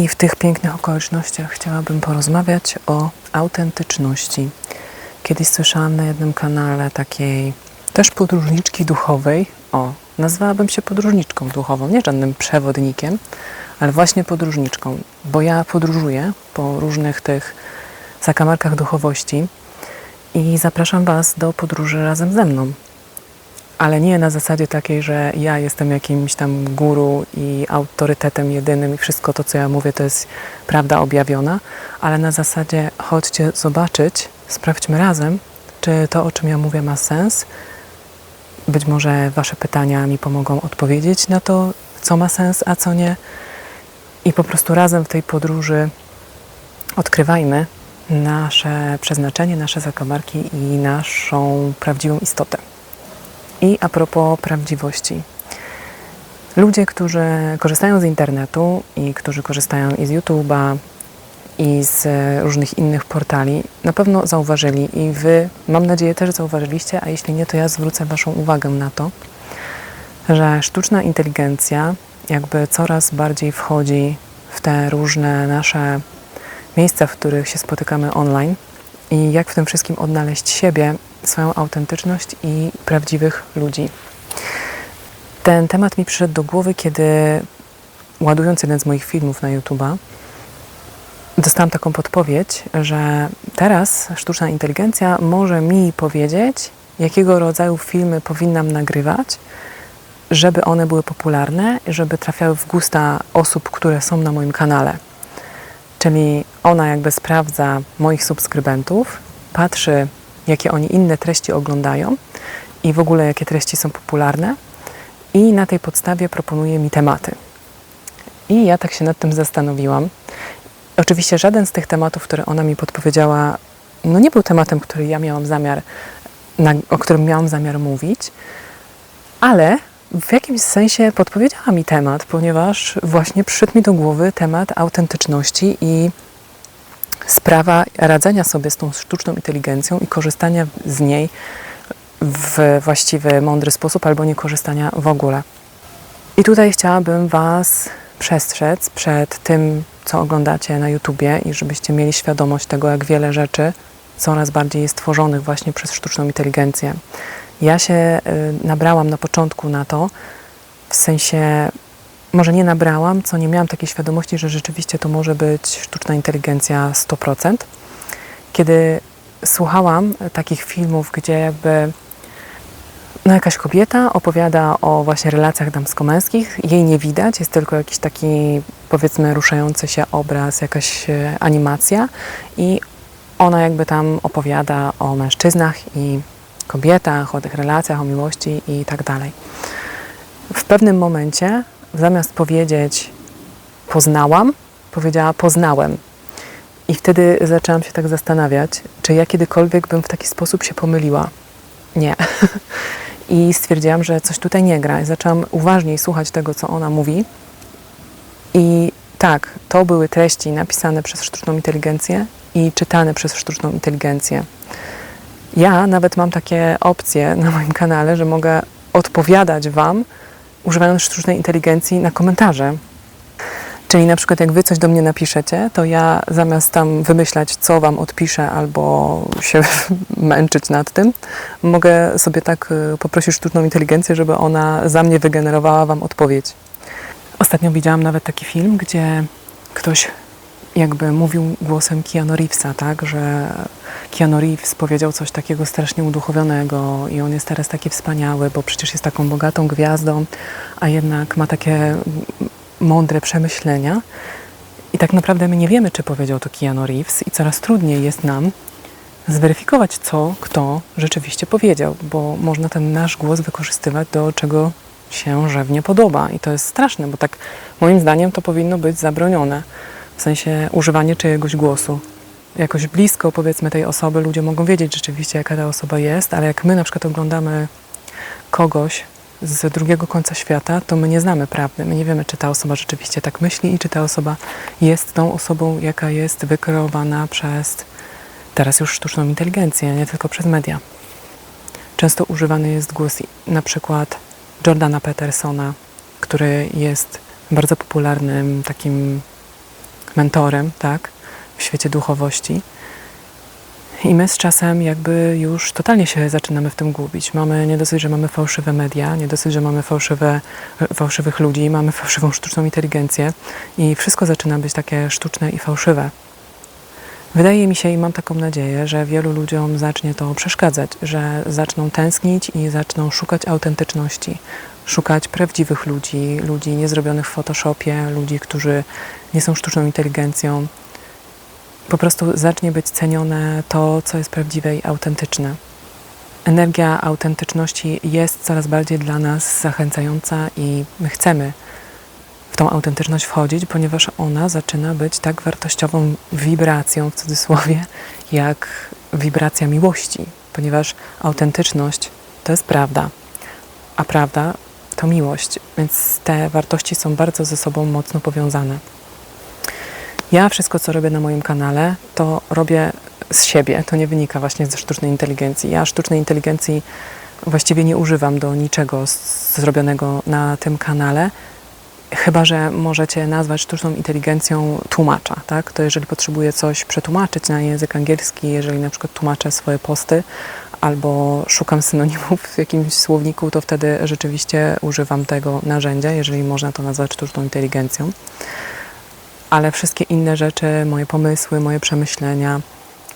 I w tych pięknych okolicznościach chciałabym porozmawiać o autentyczności. Kiedyś słyszałam na jednym kanale takiej też podróżniczki duchowej. O, nazwałabym się podróżniczką duchową, nie żadnym przewodnikiem, ale właśnie podróżniczką, bo ja podróżuję po różnych tych zakamarkach duchowości i zapraszam Was do podróży razem ze mną. Ale nie na zasadzie takiej, że ja jestem jakimś tam guru i autorytetem jedynym i wszystko to, co ja mówię, to jest prawda objawiona, ale na zasadzie chodźcie zobaczyć, sprawdźmy razem, czy to, o czym ja mówię, ma sens. Być może Wasze pytania mi pomogą odpowiedzieć na to, co ma sens, a co nie. I po prostu razem w tej podróży odkrywajmy nasze przeznaczenie, nasze zakamarki i naszą prawdziwą istotę. I a propos prawdziwości. Ludzie, którzy korzystają z internetu i którzy korzystają i z YouTube'a, i z różnych innych portali, na pewno zauważyli i Wy, mam nadzieję, też zauważyliście, a jeśli nie, to ja zwrócę Waszą uwagę na to, że sztuczna inteligencja jakby coraz bardziej wchodzi w te różne nasze miejsca, w których się spotykamy online i jak w tym wszystkim odnaleźć siebie, swoją autentyczność i prawdziwych ludzi. Ten temat mi przyszedł do głowy, kiedy ładując jeden z moich filmów na YouTube'a, dostałam taką podpowiedź, że teraz sztuczna inteligencja może mi powiedzieć, jakiego rodzaju filmy powinnam nagrywać, żeby one były popularne, żeby trafiały w gusta osób, które są na moim kanale. Czyli ona jakby sprawdza moich subskrybentów, patrzy, jakie oni inne treści oglądają i w ogóle jakie treści są popularne, i na tej podstawie proponuje mi tematy. I ja tak się nad tym zastanowiłam. Oczywiście żaden z tych tematów, które ona mi podpowiedziała, no nie był tematem, który ja miałam zamiar, na, o którym miałam zamiar mówić, ale w jakimś sensie podpowiedziała mi temat, ponieważ właśnie przyszedł mi do głowy temat autentyczności i sprawa radzenia sobie z tą sztuczną inteligencją i korzystania z niej w właściwy, mądry sposób albo nie korzystania w ogóle. I tutaj chciałabym Was przestrzec przed tym, co oglądacie na YouTubie i żebyście mieli świadomość tego, jak wiele rzeczy coraz bardziej jest tworzonych właśnie przez sztuczną inteligencję. Ja się y, nabrałam na początku na to, w sensie może nie nabrałam, co nie miałam takiej świadomości, że rzeczywiście to może być sztuczna inteligencja 100%. Kiedy słuchałam takich filmów, gdzie jakby no jakaś kobieta opowiada o właśnie relacjach damsko-męskich, jej nie widać, jest tylko jakiś taki powiedzmy ruszający się obraz, jakaś e, animacja i ona jakby tam opowiada o mężczyznach i kobietach, o tych relacjach, o miłości i tak dalej. W pewnym momencie, zamiast powiedzieć poznałam, powiedziała poznałem. I wtedy zaczęłam się tak zastanawiać, czy ja kiedykolwiek bym w taki sposób się pomyliła. Nie. I stwierdziłam, że coś tutaj nie gra. I zaczęłam uważniej słuchać tego, co ona mówi. I tak, to były treści napisane przez sztuczną inteligencję i czytane przez sztuczną inteligencję. Ja nawet mam takie opcje na moim kanale, że mogę odpowiadać Wam, używając sztucznej inteligencji na komentarze. Czyli na przykład jak Wy coś do mnie napiszecie, to ja zamiast tam wymyślać, co Wam odpiszę albo się męczyć nad tym, mogę sobie tak y, poprosić sztuczną inteligencję, żeby ona za mnie wygenerowała Wam odpowiedź. Ostatnio widziałam nawet taki film, gdzie ktoś jakby mówił głosem Keanu Reevesa, tak, że Keanu Reeves powiedział coś takiego strasznie uduchowionego i on jest teraz taki wspaniały, bo przecież jest taką bogatą gwiazdą, a jednak ma takie mądre przemyślenia. I tak naprawdę my nie wiemy, czy powiedział to Keanu Reeves i coraz trudniej jest nam zweryfikować, co kto rzeczywiście powiedział, bo można ten nasz głos wykorzystywać do czego się żewnie podoba. I to jest straszne, bo tak moim zdaniem to powinno być zabronione. W sensie używanie czyjegoś głosu. Jakoś blisko powiedzmy tej osoby ludzie mogą wiedzieć rzeczywiście, jaka ta osoba jest, ale jak my na przykład oglądamy kogoś z drugiego końca świata, to my nie znamy prawdy. My nie wiemy, czy ta osoba rzeczywiście tak myśli i czy ta osoba jest tą osobą, jaka jest wykreowana przez teraz już sztuczną inteligencję, nie tylko przez media. Często używany jest głos na przykład Jordana Petersona, który jest bardzo popularnym takim mentorem, tak, w świecie duchowości. I my z czasem jakby już totalnie się zaczynamy w tym gubić. Mamy nie dosyć, że mamy fałszywe media, nie dosyć, że mamy fałszywe, fałszywych ludzi, mamy fałszywą sztuczną inteligencję i wszystko zaczyna być takie sztuczne i fałszywe. Wydaje mi się i mam taką nadzieję, że wielu ludziom zacznie to przeszkadzać, że zaczną tęsknić i zaczną szukać autentyczności, szukać prawdziwych ludzi, ludzi niezrobionych w Photoshopie, ludzi, którzy nie są sztuczną inteligencją. Po prostu zacznie być cenione to, co jest prawdziwe i autentyczne. Energia autentyczności jest coraz bardziej dla nas zachęcająca i my chcemy w tą autentyczność wchodzić, ponieważ ona zaczyna być tak wartościową wibracją w cudzysłowie, jak wibracja miłości, ponieważ autentyczność to jest prawda, a prawda to miłość, więc te wartości są bardzo ze sobą mocno powiązane. Ja wszystko, co robię na moim kanale, to robię z siebie, to nie wynika właśnie ze sztucznej inteligencji. Ja sztucznej inteligencji właściwie nie używam do niczego zrobionego na tym kanale, Chyba, że możecie nazwać sztuczną inteligencją tłumacza, tak? To jeżeli potrzebuję coś przetłumaczyć na język angielski, jeżeli na przykład tłumaczę swoje posty albo szukam synonimów w jakimś słowniku, to wtedy rzeczywiście używam tego narzędzia, jeżeli można to nazwać sztuczną inteligencją. Ale wszystkie inne rzeczy, moje pomysły, moje przemyślenia,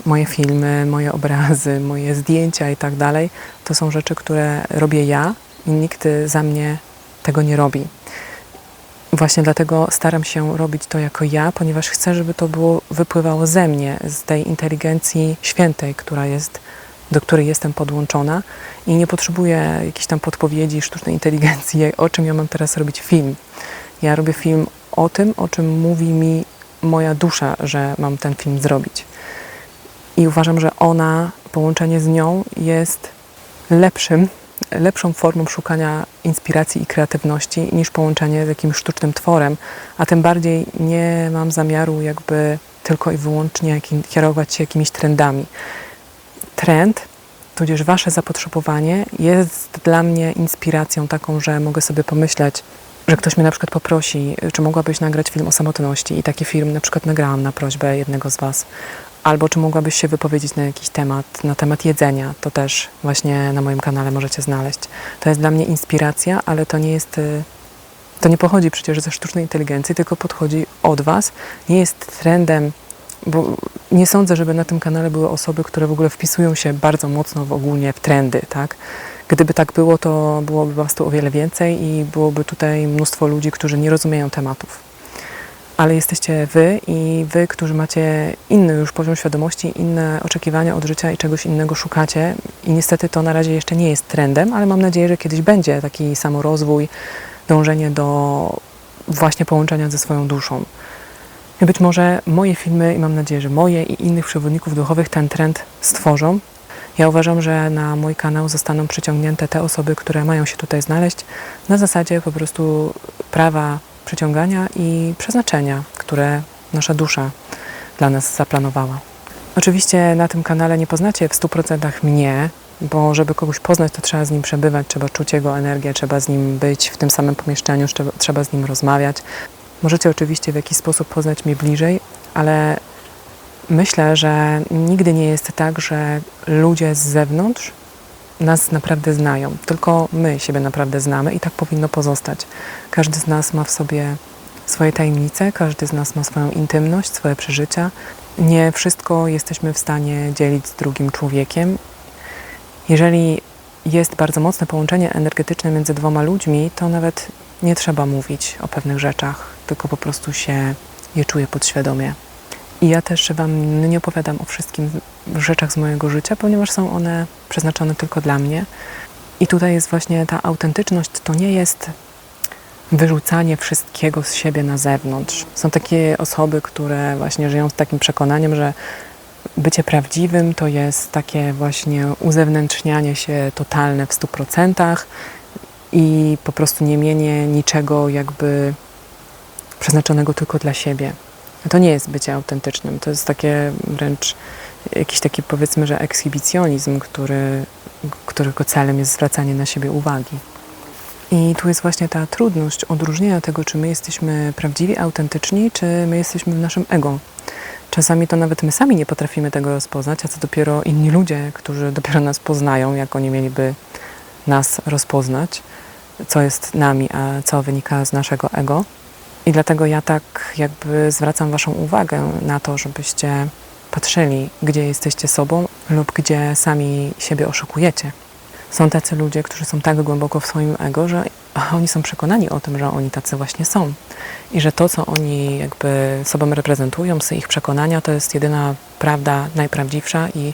moje filmy, moje obrazy, moje zdjęcia i tak dalej, to są rzeczy, które robię ja i nikt za mnie tego nie robi. Właśnie dlatego staram się robić to jako ja, ponieważ chcę, żeby to było wypływało ze mnie, z tej inteligencji świętej, która jest, do której jestem podłączona i nie potrzebuję jakichś tam podpowiedzi sztucznej inteligencji, o czym ja mam teraz robić film. Ja robię film o tym, o czym mówi mi moja dusza, że mam ten film zrobić. I uważam, że ona, połączenie z nią jest lepszym lepszą formą szukania inspiracji i kreatywności niż połączenie z jakimś sztucznym tworem, a tym bardziej nie mam zamiaru jakby tylko i wyłącznie kierować się jakimiś trendami. Trend, tudzież wasze zapotrzebowanie jest dla mnie inspiracją taką, że mogę sobie pomyśleć, że ktoś mnie na przykład poprosi, czy mogłabyś nagrać film o samotności i taki film na przykład nagrałam na prośbę jednego z was, Albo czy mogłabyś się wypowiedzieć na jakiś temat, na temat jedzenia, to też właśnie na moim kanale możecie znaleźć. To jest dla mnie inspiracja, ale to nie jest, to nie pochodzi przecież ze sztucznej inteligencji, tylko podchodzi od Was. Nie jest trendem, bo nie sądzę, żeby na tym kanale były osoby, które w ogóle wpisują się bardzo mocno w ogólnie w trendy, tak? Gdyby tak było, to byłoby Was tu o wiele więcej i byłoby tutaj mnóstwo ludzi, którzy nie rozumieją tematów ale jesteście wy i wy, którzy macie inny już poziom świadomości, inne oczekiwania od życia i czegoś innego szukacie. I niestety to na razie jeszcze nie jest trendem, ale mam nadzieję, że kiedyś będzie taki samorozwój, dążenie do właśnie połączenia ze swoją duszą. Być może moje filmy, i mam nadzieję, że moje i innych przewodników duchowych ten trend stworzą. Ja uważam, że na mój kanał zostaną przyciągnięte te osoby, które mają się tutaj znaleźć na zasadzie po prostu prawa przyciągania i przeznaczenia, które nasza dusza dla nas zaplanowała. Oczywiście na tym kanale nie poznacie w 100% mnie, bo żeby kogoś poznać, to trzeba z nim przebywać, trzeba czuć jego energię, trzeba z nim być w tym samym pomieszczeniu, trzeba z nim rozmawiać. Możecie oczywiście w jakiś sposób poznać mnie bliżej, ale myślę, że nigdy nie jest tak, że ludzie z zewnątrz nas naprawdę znają, tylko my siebie naprawdę znamy i tak powinno pozostać. Każdy z nas ma w sobie swoje tajemnice, każdy z nas ma swoją intymność, swoje przeżycia. Nie wszystko jesteśmy w stanie dzielić z drugim człowiekiem. Jeżeli jest bardzo mocne połączenie energetyczne między dwoma ludźmi, to nawet nie trzeba mówić o pewnych rzeczach, tylko po prostu się je czuje podświadomie. I ja też Wam nie opowiadam o wszystkim rzeczach z mojego życia, ponieważ są one przeznaczone tylko dla mnie. I tutaj jest właśnie ta autentyczność, to nie jest wyrzucanie wszystkiego z siebie na zewnątrz. Są takie osoby, które właśnie żyją z takim przekonaniem, że bycie prawdziwym to jest takie właśnie uzewnętrznianie się totalne w 100% i po prostu nie mienie niczego jakby przeznaczonego tylko dla siebie. To nie jest bycie autentycznym, to jest takie wręcz jakiś taki powiedzmy, że ekshibicjonizm, który, którego celem jest zwracanie na siebie uwagi. I tu jest właśnie ta trudność odróżnienia tego, czy my jesteśmy prawdziwi, autentyczni, czy my jesteśmy w naszym ego. Czasami to nawet my sami nie potrafimy tego rozpoznać, a co dopiero inni ludzie, którzy dopiero nas poznają, jak oni mieliby nas rozpoznać, co jest nami, a co wynika z naszego ego. I dlatego ja tak jakby zwracam Waszą uwagę na to, żebyście patrzyli, gdzie jesteście sobą lub gdzie sami siebie oszukujecie. Są tacy ludzie, którzy są tak głęboko w swoim ego, że oni są przekonani o tym, że oni tacy właśnie są. I że to, co oni jakby sobą reprezentują, z ich przekonania, to jest jedyna prawda, najprawdziwsza i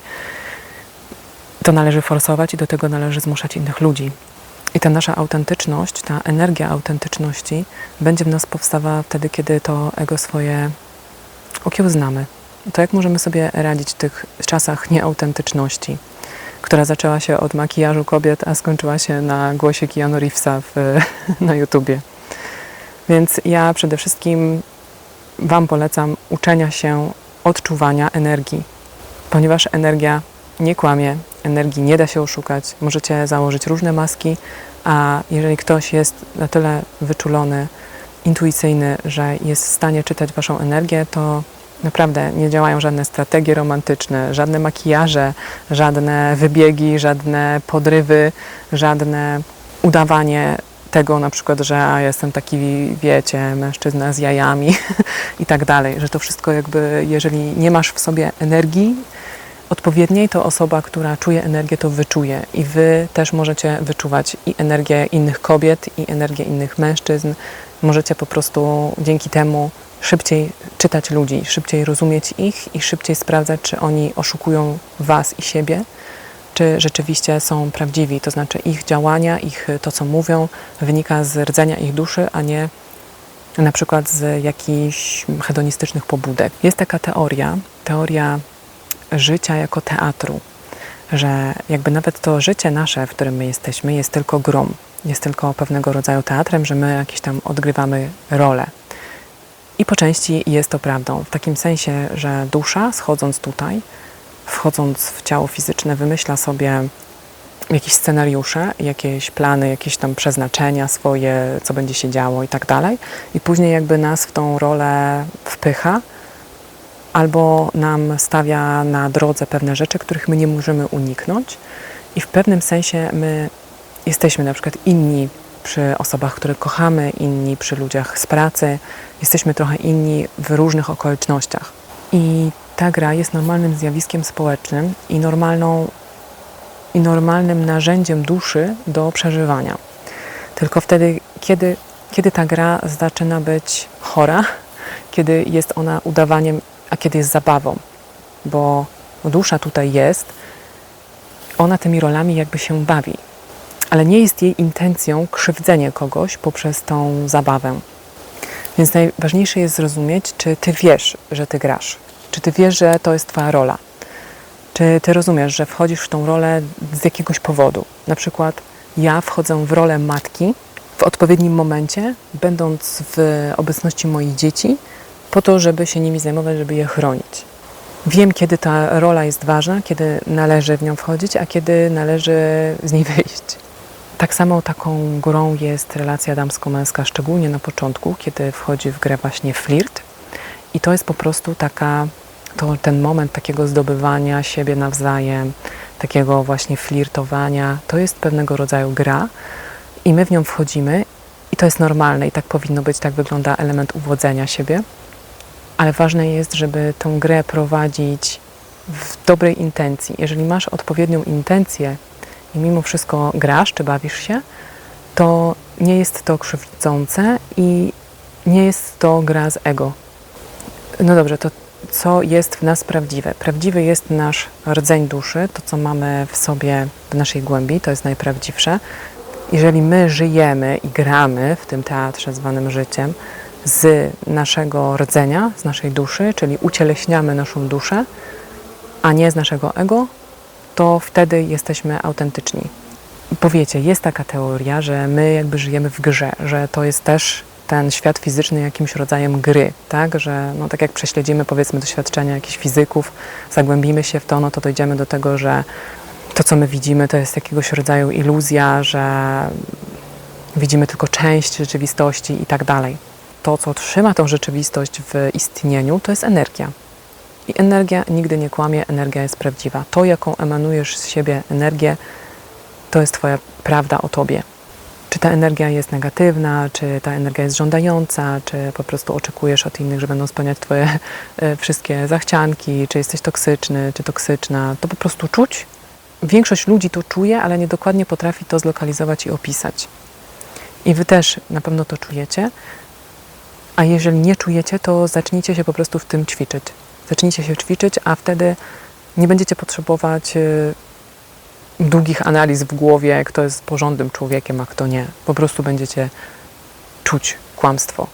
to należy forsować i do tego należy zmuszać innych ludzi. I ta nasza autentyczność, ta energia autentyczności będzie w nas powstawała wtedy, kiedy to ego swoje okiełznamy. To jak możemy sobie radzić w tych czasach nieautentyczności, która zaczęła się od makijażu kobiet, a skończyła się na głosie Keanu Reevesa w, na YouTubie. Więc ja przede wszystkim Wam polecam uczenia się odczuwania energii, ponieważ energia nie kłamie, energii nie da się oszukać. Możecie założyć różne maski, a jeżeli ktoś jest na tyle wyczulony, intuicyjny, że jest w stanie czytać Waszą energię, to naprawdę nie działają żadne strategie romantyczne, żadne makijaże, żadne wybiegi, żadne podrywy, żadne udawanie tego na przykład, że jestem taki, wiecie, mężczyzna z jajami i tak dalej, że to wszystko jakby, jeżeli nie masz w sobie energii, odpowiedniej, to osoba, która czuje energię, to wyczuje. I wy też możecie wyczuwać i energię innych kobiet, i energię innych mężczyzn. Możecie po prostu dzięki temu szybciej czytać ludzi, szybciej rozumieć ich i szybciej sprawdzać, czy oni oszukują was i siebie, czy rzeczywiście są prawdziwi. To znaczy ich działania, ich to, co mówią, wynika z rdzenia ich duszy, a nie na przykład z jakichś hedonistycznych pobudek. Jest taka teoria, teoria życia jako teatru, że jakby nawet to życie nasze, w którym my jesteśmy, jest tylko grą, jest tylko pewnego rodzaju teatrem, że my jakieś tam odgrywamy rolę. I po części jest to prawdą, w takim sensie, że dusza schodząc tutaj, wchodząc w ciało fizyczne, wymyśla sobie jakieś scenariusze, jakieś plany, jakieś tam przeznaczenia swoje, co będzie się działo i tak dalej. I później jakby nas w tą rolę wpycha, albo nam stawia na drodze pewne rzeczy, których my nie możemy uniknąć, i w pewnym sensie my jesteśmy na przykład inni przy osobach, które kochamy, inni przy ludziach z pracy, jesteśmy trochę inni w różnych okolicznościach. I ta gra jest normalnym zjawiskiem społecznym i, normalną, i normalnym narzędziem duszy do przeżywania. Tylko wtedy, kiedy, kiedy ta gra zaczyna być chora, kiedy jest ona udawaniem a kiedy jest zabawą, bo dusza tutaj jest, ona tymi rolami jakby się bawi, ale nie jest jej intencją krzywdzenie kogoś poprzez tą zabawę. Więc najważniejsze jest zrozumieć, czy ty wiesz, że ty grasz, czy ty wiesz, że to jest twoja rola, czy ty rozumiesz, że wchodzisz w tą rolę z jakiegoś powodu. Na przykład ja wchodzę w rolę matki w odpowiednim momencie, będąc w obecności moich dzieci, po to, żeby się nimi zajmować, żeby je chronić. Wiem, kiedy ta rola jest ważna, kiedy należy w nią wchodzić, a kiedy należy z niej wyjść. Tak samo taką grą jest relacja damsko-męska, szczególnie na początku, kiedy wchodzi w grę właśnie flirt. I to jest po prostu taka, to ten moment takiego zdobywania siebie nawzajem, takiego właśnie flirtowania, to jest pewnego rodzaju gra i my w nią wchodzimy i to jest normalne i tak powinno być, tak wygląda element uwodzenia siebie ale ważne jest, żeby tą grę prowadzić w dobrej intencji. Jeżeli masz odpowiednią intencję i mimo wszystko grasz czy bawisz się, to nie jest to krzywdzące i nie jest to gra z ego. No dobrze, to co jest w nas prawdziwe? Prawdziwy jest nasz rdzeń duszy, to co mamy w sobie, w naszej głębi, to jest najprawdziwsze. Jeżeli my żyjemy i gramy w tym teatrze zwanym życiem, z naszego rdzenia, z naszej duszy, czyli ucieleśniamy naszą duszę, a nie z naszego ego, to wtedy jesteśmy autentyczni. Powiecie, jest taka teoria, że my jakby żyjemy w grze, że to jest też ten świat fizyczny jakimś rodzajem gry, tak? Że no, tak jak prześledzimy powiedzmy doświadczenia jakichś fizyków, zagłębimy się w to, no to dojdziemy do tego, że to, co my widzimy, to jest jakiegoś rodzaju iluzja, że widzimy tylko część rzeczywistości i tak dalej. To, co trzyma tą rzeczywistość w istnieniu, to jest energia. I energia nigdy nie kłamie, energia jest prawdziwa. To, jaką emanujesz z siebie energię, to jest Twoja prawda o Tobie. Czy ta energia jest negatywna, czy ta energia jest żądająca, czy po prostu oczekujesz od innych, że będą spełniać Twoje e, wszystkie zachcianki, czy jesteś toksyczny, czy toksyczna, to po prostu czuć. Większość ludzi to czuje, ale niedokładnie potrafi to zlokalizować i opisać. I Wy też na pewno to czujecie, a jeżeli nie czujecie, to zacznijcie się po prostu w tym ćwiczyć. Zacznijcie się ćwiczyć, a wtedy nie będziecie potrzebować y, długich analiz w głowie, kto jest porządnym człowiekiem, a kto nie. Po prostu będziecie czuć kłamstwo.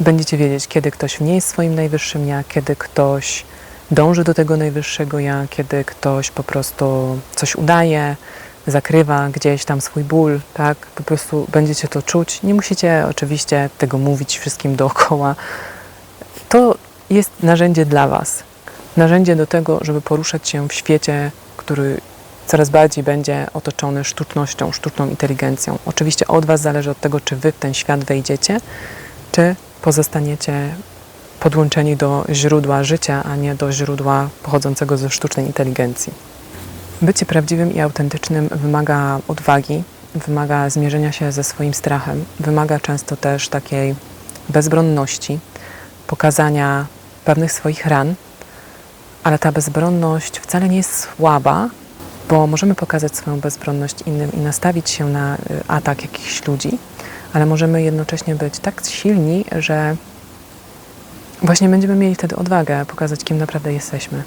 Będziecie wiedzieć, kiedy ktoś nie jest swoim najwyższym ja, kiedy ktoś dąży do tego najwyższego ja, kiedy ktoś po prostu coś udaje, zakrywa gdzieś tam swój ból, tak? Po prostu będziecie to czuć. Nie musicie oczywiście tego mówić wszystkim dookoła. To jest narzędzie dla Was. Narzędzie do tego, żeby poruszać się w świecie, który coraz bardziej będzie otoczony sztucznością, sztuczną inteligencją. Oczywiście od Was zależy od tego, czy Wy w ten świat wejdziecie, czy pozostaniecie podłączeni do źródła życia, a nie do źródła pochodzącego ze sztucznej inteligencji. Bycie prawdziwym i autentycznym wymaga odwagi, wymaga zmierzenia się ze swoim strachem, wymaga często też takiej bezbronności, pokazania pewnych swoich ran, ale ta bezbronność wcale nie jest słaba, bo możemy pokazać swoją bezbronność innym i nastawić się na y, atak jakichś ludzi, ale możemy jednocześnie być tak silni, że właśnie będziemy mieli wtedy odwagę pokazać, kim naprawdę jesteśmy.